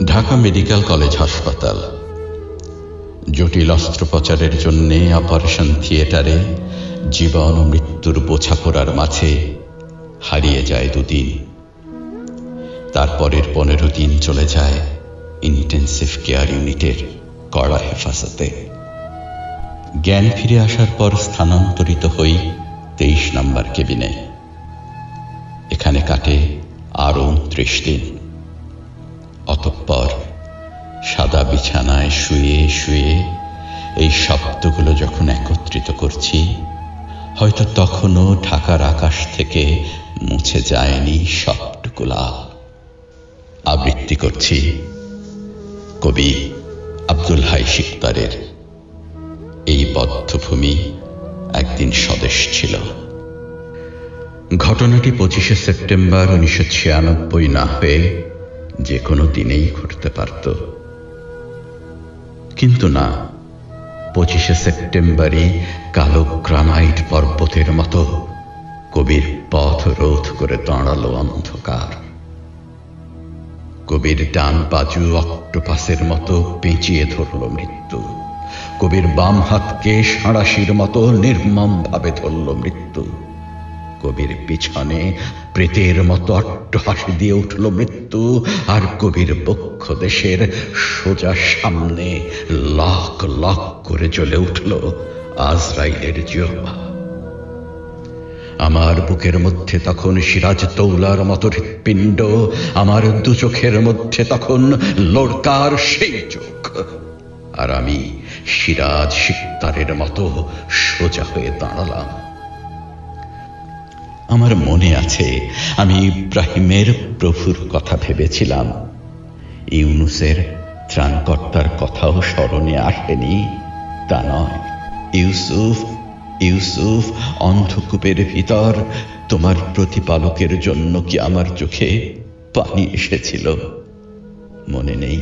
Dhaka medical college হাসপাতাল। জটিল অস্ত্রোপচারের জন্যে অপারেশন থিয়েটারে জীবন ও মৃত্যুর বোঝাপড়ার মাঝে হারিয়ে যায় দুদিন। তারপরের পনেরো দিন চলে যায় ইন্টেন্সিভ কেয়ার ইউনিটের কড়া হেফাজতে। জ্ঞান ফিরে আসার পর স্থানান্তরিত হই তেইশ নম্বর কেবিনে। এখানে কাটে আরও উনত্রিশ দিন। তখনও ঢাকার আকাশ থেকে মুছে যায়নি সবটুকু আবৃত্তি করছি কবি আব্দুল হাই শিকদারের। এই বদ্ধভূমি একদিন স্বদেশ ছিল। ঘটনাটি পঁচিশে সেপ্টেম্বর উনিশশো ছিয়ানব্বই না হয়ে যে কোনো দিনেই ঘটতে পারত। কিন্তু না পঁচিশে সেপ্টেম্বরই কালো গ্রানাইট পর্বতের মতো কবির পথ রোধ করে দাঁড়াল অন্ধকার। কবির ডান বাজু অক্টোপাসের মতো পেঁচিয়ে ধরল মৃত্যু। কবির বাম হাতকে সাঁড়াশির মতো নির্মম ভাবে ধরল মৃত্যু। কবির পিছনে প্রেতের মতো অট্টহাসি দিয়ে উঠল মৃত্যু, আর কবির বক্ষ দেশের সোজা সামনে লাখ লাখ করে জ্বলে উঠল আজরাইলের জিহ্বা। আমার বুকের মধ্যে তখন সিরাজ তৌলার মতো হৃৎপিণ্ড, আমার দু চোখের মধ্যে তখন লড়কার সেই চোখ। আর আমি সিরাজ সিকতারের মতো সোজা হয়ে দাঁড়ালাম। আমার মনে আছে, আমি ইব্রাহিমের প্রভুর কথা ভেবেছিলাম। ইউনুসের ত্রাণকর্তার কথাও স্মরণে আসেনি, তা নয়। ইউসুফ ইউসুফ, অন্ধকূপের ভিতর তোমার প্রতিপালকের জন্য কি আমার চোখে পানি এসেছিল? মনে নেই।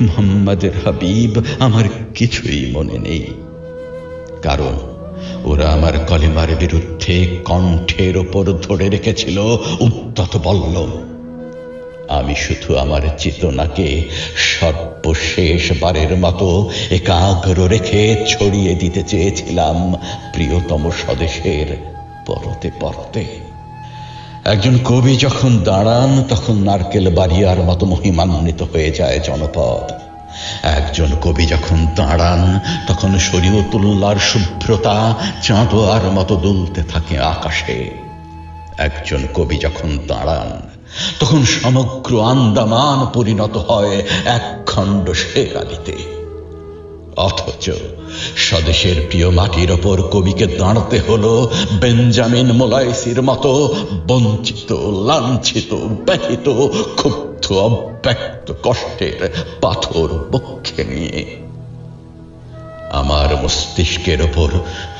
মোহাম্মদের হাবিব আমার কিছুই মনে নেই। কারণ ওরা আমার কলেমার বিরুদ্ধে কণ্ঠের ওপর ধরে রেখেছিল উদ্যত বলল আমি শুধু আমার চেতনাকে সর্বশেষবারের মতো একাগ্র রেখে ছড়িয়ে দিতে চেয়েছিলাম প্রিয়তম স্বদেশের পরতে পরতে। একজন কবি যখন দাঁড়ান, তখন নারকেল বাড়িয়ার মতো মহিমান্বিত হয়ে যায় জনপদ। একজন কবি যখন দাঁড়ান, তখন শরীয়তুল্লার শুভ্রতা চাঁদোয়ার মতো দুলতে থাকে আকাশে। একজন কবি যখন দাঁড়ান, তখন সমগ্র আন্দামান পরিণত হয় এক খণ্ড শেরালিতে। অথচ স্বদেশের প্রিয় মাটির ওপর কবিকে দাঁড়াতে হলো বেঞ্জামিন মোলাইসির মতো বঞ্চিত, লাঞ্ছিত, ব্যথিত, ক্ষুব্ধ অব্যক্ত কষ্টের পাথর বক্ষে নিয়ে। আমার মস্তিষ্কের ওপর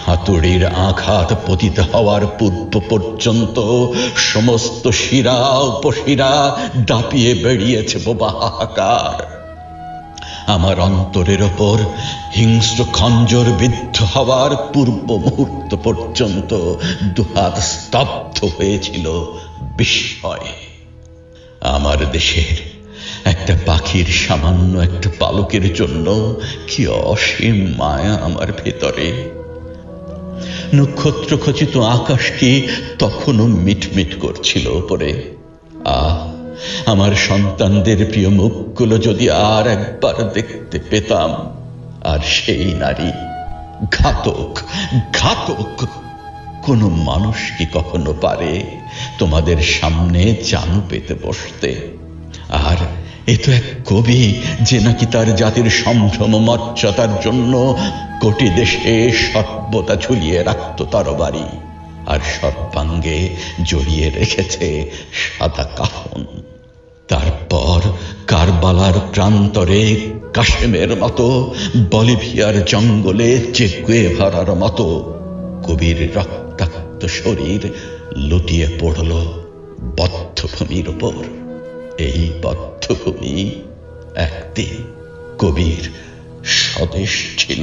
হাতুড়ির আঘাত পতিত হওয়ার পূর্ব পর্যন্ত সমস্ত শিরা উপশিরা দাপিয়ে বেরিয়েছে বোবা হাহাকার। আমার অন্তরের ওপর হিংস্র খঞ্জর বিদ্ধ হওয়ার পূর্ব মুহূর্ত পর্যন্ত দুহাত স্তব্ধ হয়েছিল বিস্ময়ে। আমার দেশের একটা পাখির সামান্য একটা পালকের জন্য কি অসীম মায়া আমার ভেতরে। নক্ষত্র খচিত আকাশটি তখনও মিটমিট করছিল ওপরে আহ আমার সন্তানদের প্রিয় মুখগুলো যদি আর একবার দেখতে পেতাম, আর সেই নারী ঘাতক ঘাতক কোনো মানুষ কি কখনো পারে তোমাদের সামনে জানু পেতে বসতে? আর এ তো এক কবি যে নাকি তার জাতির সম্ভ্রম মর্যাদার জন্য কোটি দেশে সর্বদা ঝুলিয়ে রাখত তরবারি আর সর্বাঙ্গে জড়িয়ে রেখেছে সাদা কাফন। তারপর কারবালার প্রান্তরে কাশেমের মতো, বলিভিয়ার জঙ্গলে চেকুয়ে ভরার মতো কবির রক্তাক্ত শরীর লুটিয়ে পড়ল বদ্ধভূমির উপর। এই বদ্ধভূমি একদিন কবির স্বদেশ ছিল।